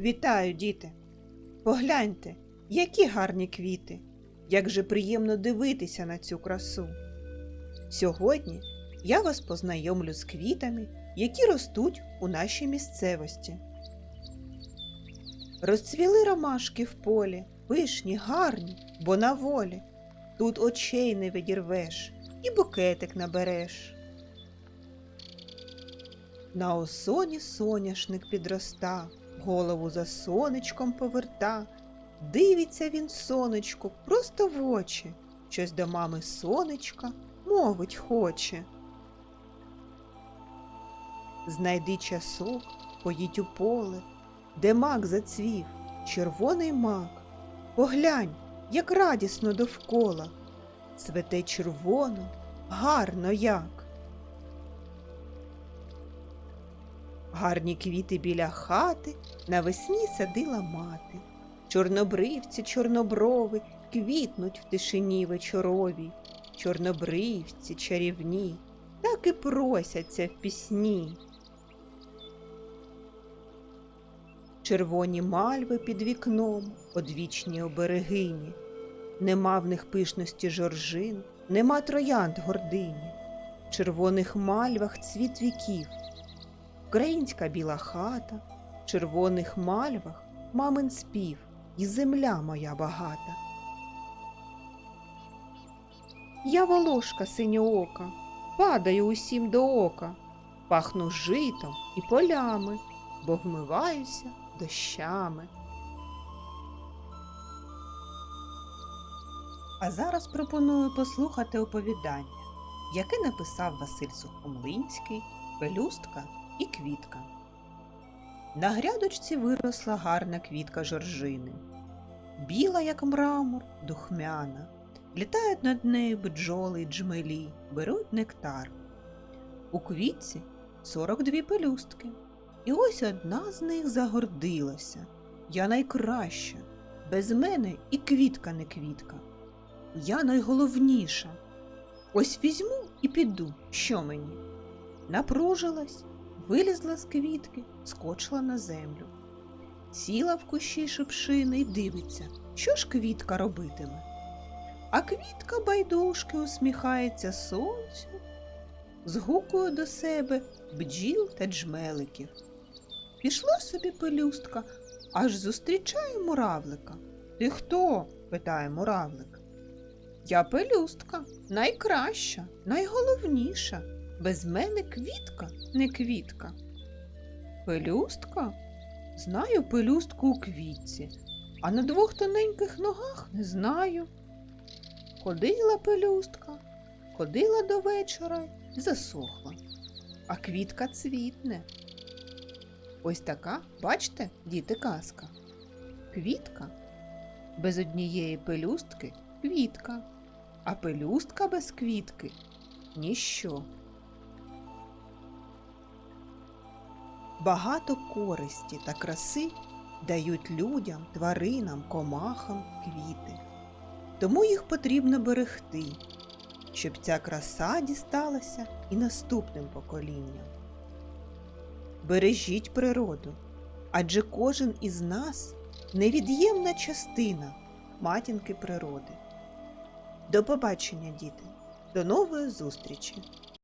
Вітаю, діти! Погляньте, які гарні квіти! Як же приємно дивитися на цю красу. Сьогодні я вас познайомлю з квітами, які ростуть у нашій місцевості. Розцвіли ромашки в полі, пишні, гарні, бо на волі. Тут очей не відірвеш і букетик набереш. На осоні соняшник підроста, голову за сонечком поверта. Дивиться він сонечку просто в очі, щось до мами сонечка мовить хоче. Знайди часок, поїдь у поле, де мак зацвів, червоний мак. Поглянь, як радісно довкола, цвете червоно, гарно як. Гарні квіти біля хати навесні садила мати. Чорнобривці, чорноброви квітнуть в тишині вечоровій. Чорнобривці чарівні, так і просяться в пісні. Червоні мальви під вікном, одвічні оберегині. Нема в них пишності жоржин, нема троянд гордині. В червоних мальвах цвіт віків, Українська біла хата, в червоних мальвах мамин спів і земля моя багата. Я волошка синьоока, падаю усім до ока, пахну житом і полями, бо вмиваюся дощами. А зараз пропоную послухати оповідання, яке написав Василь Сухомлинський, Пелюстка і квітка. На грядочці виросла гарна квітка жоржини, біла, як мрамор, духмяна. Літають над нею бджоли й джмелі, беруть нектар. У квітці 42 пелюстки, і ось одна з них загордилася. Я найкраща, без мене і квітка не квітка. Я найголовніша. Ось візьму і піду, що мені? Напружилась, вилізла з квітки, скочила на землю. Сіла в кущі шипшини і дивиться, що ж квітка робитиме. А квітка байдужки усміхається сонцю, згукує до себе бджіл та джмеликів. Пішла собі пелюстка, аж зустрічає муравлика. Ти хто? питає муравлик. Я пелюстка, найкраща, найголовніша. Без мене квітка не квітка. Пелюстка? Знаю пелюстку у квітці, а на двох тоненьких ногах не знаю. Ходила пелюстка, ходила до вечора і засохла, а квітка цвітне. Ось така, бачите, діти казка. Квітка без однієї пелюстки квітка, а пелюстка без квітки ніщо. Багато користі та краси дають людям, тваринам, комахам квіти. Тому їх потрібно берегти, щоб ця краса дісталася і наступним поколінням. Бережіть природу, адже кожен із нас невід'ємна частина матінки природи. До побачення, діти, до нової зустрічі!